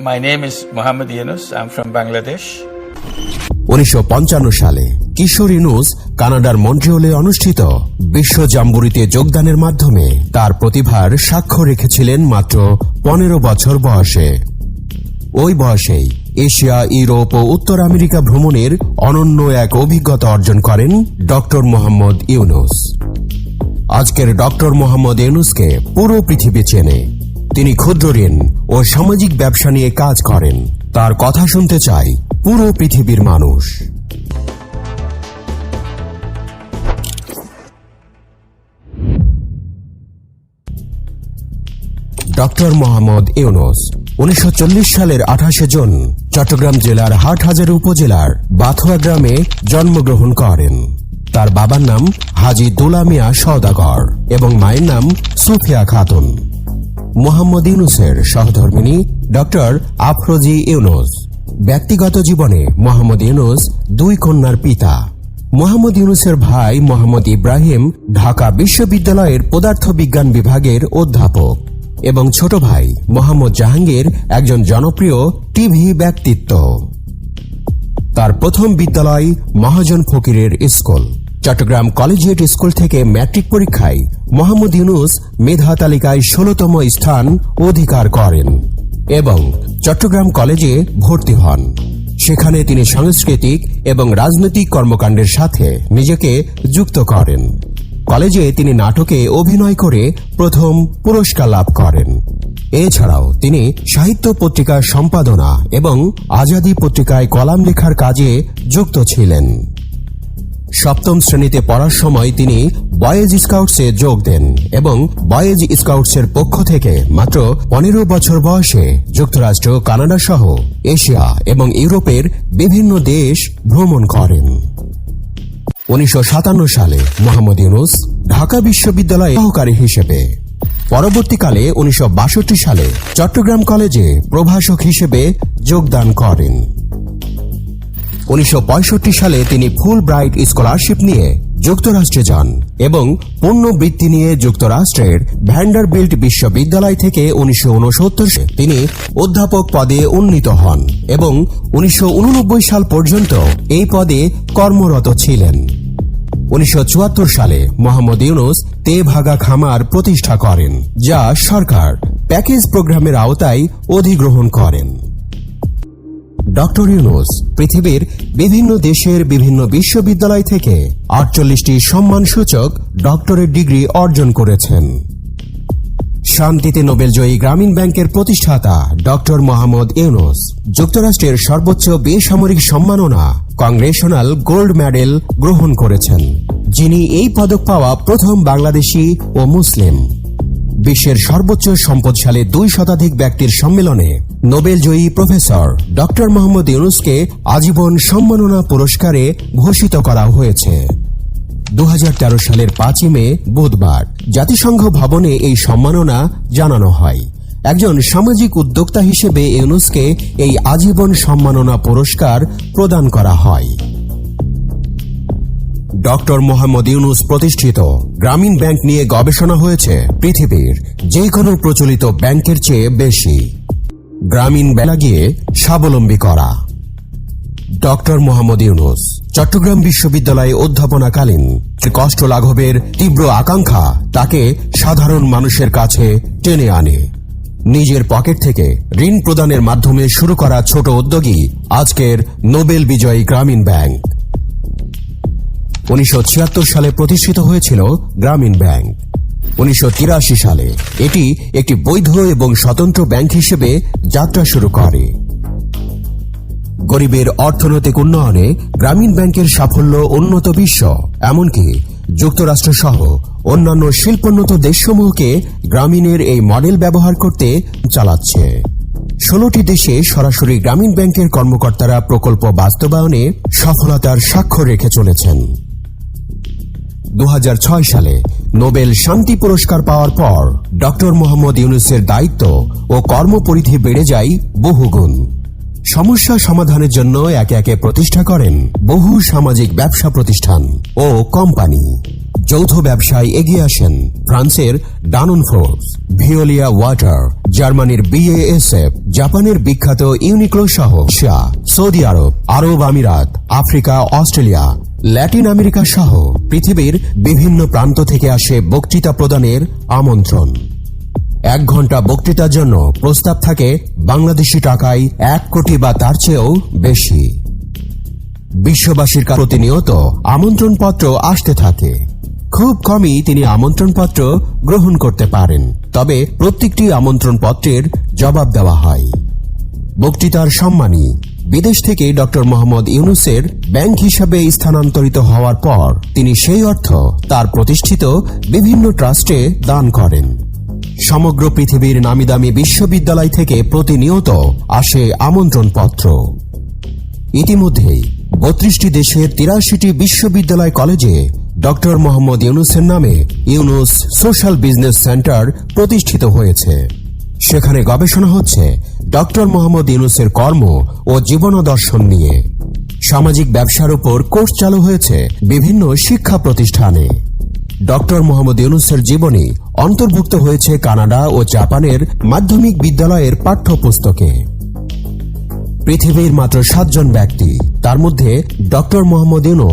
My name is Muhammad Yunus. I'm from Bangladesh. উনিশশো সালে কিশোর ইনুস কানাডার মন্ট্রিওলে অনুষ্ঠিত বিশ্ব জাম্বুরিতে যোগদানের মাধ্যমে তার প্রতিভার সাক্ষ্য রেখেছিলেন মাত্র পনেরো বছর বয়সে ওই বয়সেই এশিয়া, ইউরোপ ও উত্তর আমেরিকা ভ্রমণের অনন্য এক অভিজ্ঞতা অর্জন করেন ডক্টর মোহাম্মদ ইউনুস আজকের ডক্টর মোহাম্মদ ইউনুসকে পুরো পৃথিবী চেনে তিনি ক্ষুদ্র ঋণ ও সামাজিক ব্যবসা নিয়ে কাজ করেন। তার কথা শুনতে চাই পুরো পৃথিবীর মানুষ। ডক্টর মোহাম্মদ ইউনুস, উনিশশো সালের আঠাশে জুন চট্টগ্রাম জেলার হাটহাজারী উপজেলার বাথুয়া গ্রামে জন্মগ্রহণ করেন। তার বাবার নাম হাজি দুলা মিয়া সওদাগর এবং মায়ের নাম সুফিয়া খাতুন। মোহাম্মদ ইউনুসের সহধর্মিনী ডক্টর আফরোজি ইউনুস। ব্যক্তিগত জীবনে মোহাম্মদ ইউনুস দুই কন্যার পিতা। মোহাম্মদ ইউনুসের ভাই মোহাম্মদ ইব্রাহিম ঢাকা বিশ্ববিদ্যালয়ের পদার্থবিজ্ঞান বিভাগের অধ্যাপক এবং ছোট ভাই মোহাম্মদ জাহাঙ্গীর একজন জনপ্রিয় টিভি ব্যক্তিত্ব। তার প্রথম বিদ্যালয় মহাজন ফকিরের স্কুল। চট্টগ্রাম কলেজিয়েট স্কুল থেকে ম্যাট্রিক পরীক্ষায় মোহাম্মদ ইউনুস মেধা তালিকায় ষোলতম স্থান অধিকার করেন এবং চট্টগ্রাম কলেজে ভর্তি হন। সেখানে তিনি সাংস্কৃতিক এবং রাজনৈতিক কর্মকাণ্ডের সাথে নিজেকে যুক্ত করেন। কলেজে তিনি নাটকে অভিনয় করে প্রথম পুরস্কার লাভ করেন। এছাড়াও তিনি সাহিত্য পত্রিকার সম্পাদনা এবং আজাদী পত্রিকায় কলাম লেখার কাজে যুক্ত ছিলেন। সপ্তম শ্রেণীতে পড়ার সময় তিনি বয়েজ স্কাউটসে যোগ দেন এবং বয়েজ স্কাউটসের পক্ষ থেকে মাত্র পনেরো বছর বয়সে যুক্তরাষ্ট্র, কানাডা সহ এশিয়া এবং ইউরোপের বিভিন্ন দেশ ভ্রমণ করেন। উনিশশো সাতান্ন সালে মোহাম্মদ ইউনুস ঢাকা বিশ্ববিদ্যালয়ে সহকারী হিসেবে। পরবর্তীকালে উনিশশো বাষট্টি সালে চট্টগ্রাম কলেজে প্রভাষক হিসেবে যোগদান করেন। উনিশশো সালে তিনি ফুল ব্রাইট স্কলারশিপ নিয়ে যুক্তরাষ্ট্রে যান এবং পূর্ণ বৃত্তি নিয়ে যুক্তরাষ্ট্রের ভ্যান্ডারবিল্ট বিশ্ববিদ্যালয় থেকে উনিশশো তিনি অধ্যাপক পদে উন্নীত হন এবং উনিশশো উননব্বই সাল পর্যন্ত এই পদে কর্মরত ছিলেন। উনিশশো চুয়াত্তর সালে মোহাম্মদ ইউনুস তে ভাগা খামার প্রতিষ্ঠা করেন, যা সরকার প্যাকেজ প্রোগ্রামের আওতায় অধিগ্রহণ করেন। ডক্টর ইউনুস পৃথিবীর বিভিন্ন দেশের বিভিন্ন বিশ্ববিদ্যালয় থেকে আটচল্লিশটি সম্মানসূচক ডক্টরেট ডিগ্রি অর্জন করেছেন। শান্তিতে নোবেলজয়ী গ্রামীণ ব্যাংকের প্রতিষ্ঠাতা ডক্টর মোহাম্মদ ইউনুস, যুক্তরাষ্ট্রের সর্বোচ্চ বেসামরিক সম্মাননা কংগ্রেশনাল গোল্ড মেডেল গ্রহণ করেছেন, যিনি এই পদক পাওয়া প্রথম বাংলাদেশি ও মুসলিম। বিশ্বের সর্বোচ্চ সম্পদশালী দুই শতাধিক ব্যক্তির সম্মেলনে নোবেলজয়ী প্রফেসর ডক্টর মোহাম্মদ ইউনুসকে আজীবন সম্মাননা পুরস্কারে ভূষিত করা হয়েছে। দু হাজার তেরো সালের পাঁচই মে, বুধবার, জাতিসংঘ ভবনে এই সম্মাননা জানানো হয়। একজন সামাজিক উদ্যোক্তা হিসেবে ইউনুসকে এই আজীবন সম্মাননা পুরস্কার প্রদান করা হয়। ডক্টর মোহাম্মদ ইউনুস প্রতিষ্ঠিত গ্রামীণ ব্যাংক নিয়ে গবেষণা হয়েছে পৃথিবীর যে কোনো প্রচলিত ব্যাংকের চেয়ে বেশি। গ্রামীণ বেলা গিয়ে স্বাবলম্বী করা। ডক্টর মোহাম্মদ ইউনুস, চট্টগ্রাম বিশ্ববিদ্যালয়ে অধ্যাপনাকালীন কষ্ট লাঘবের তীব্র আকাঙ্ক্ষা তাকে সাধারণ মানুষের কাছে টেনে আনে। নিজের পকেট থেকে ঋণ প্রদানের মাধ্যমে শুরু করা ছোট উদ্যোগী আজকের নোবেল বিজয়ী গ্রামীণ ব্যাংক। উনিশশো ছিয়াত্তর সালে প্রতিষ্ঠিত হয়েছিল গ্রামীণ ব্যাংক। উনিশশো তিরাশি সালে এটি একটি বৈধ এবং স্বতন্ত্র ব্যাংক হিসেবে যাত্রা শুরু করে। গরিবের অর্থনৈতিক উন্নয়নে গ্রামীণ ব্যাংকের সাফল্য উন্নত বিশ্ব, এমনকি যুক্তরাষ্ট্র সহ অন্যান্য শিল্পোন্নত দেশসমূহকে গ্রামীণের এই মডেল ব্যবহার করতে চালাচ্ছে। ষোলোটি দেশে সরাসরি গ্রামীণ ব্যাংকের কর্মকর্তারা প্রকল্প বাস্তবায়নে সফলতার স্বাক্ষর রেখে চলেছেন। দু হাজার ছয় সালে নোবেল শান্তি পুরস্কার পাওয়ার পর ডক্টর মোহাম্মদ ইউনুসের দায়িত্ব ও কর্মপরিধি বেড়ে যায় বহুগুণ। সমস্যা সমাধানের জন্য একে একে প্রতিষ্ঠা করেন বহু সামাজিক ব্যবসা প্রতিষ্ঠান ও কোম্পানি। যৌথ ব্যবসায় এগিয়ে আসেন ফ্রান্সের ডানন ফোর্স ভিওলিয়া ওয়াটার জার্মানির বিএএসএফ জাপানের বিখ্যাত ইউনিক্লো সহ রাশিয়া সৌদি আরব আরব আমিরাত, আফ্রিকা, অস্ট্রেলিয়া ল্যাটিন আমেরিকা সহ পৃথিবীর বিভিন্ন প্রান্ত থেকে আসে বক্তৃতা প্রদানের আমন্ত্রণ। এক ঘণ্টা বক্তৃতার জন্য প্রস্তাব থাকে বাংলাদেশি টাকায় এক কোটি বা তার চেয়েও বেশি। বিশ্ববাসীর প্রতিনিয়ত আমন্ত্রণপত্র আসতে থাকে। খুব কমই তিনি আমন্ত্রণপত্র গ্রহণ করতে পারেন, তবে প্রত্যেকটি আমন্ত্রণপত্রের জবাব দেওয়া হয়। বক্তৃতার সম্মানী, বিদেশ থেকে ডক্টর মোহাম্মদ ইউনুসের ব্যাংক হিসাবে স্থানান্তরিত হওয়ার পর তিনি সেই অর্থ তার প্রতিষ্ঠিত বিভিন্ন ট্রাস্টে দান করেন। সমগ্র পৃথিবীর নামিদামি বিশ্ববিদ্যালয় থেকে প্রতিনিয়ত আসে আমন্ত্রণপত্র। ইতিমধ্যেই বত্রিশটি দেশের তিরাশিটি বিশ্ববিদ্যালয় কলেজে ডক্টর মোহাম্মদ ইউনুসের নামে ইউনুস সোশ্যাল বিজনেস সেন্টার প্রতিষ্ঠিত হয়েছে। সেখানে গবেষণা হচ্ছে ডক্টর মোহাম্মদ ইউনুসের কর্ম ও জীবনদর্শন নিয়ে। সামাজিক ব্যবসার উপর কোর্স চালু হয়েছে বিভিন্ন শিক্ষা প্রতিষ্ঠানে। ডক্টর মোহাম্মদ ইউনুসের জীবনী অন্তর্ভুক্ত হয়েছে কানাডা ও জাপানের মাধ্যমিক বিদ্যালয়ের পাঠ্যপুস্তকে। পৃথিবীর মাত্র সাতজন ব্যক্তি, তার মধ্যে ডক্টর মোহাম্মদ ইউনুস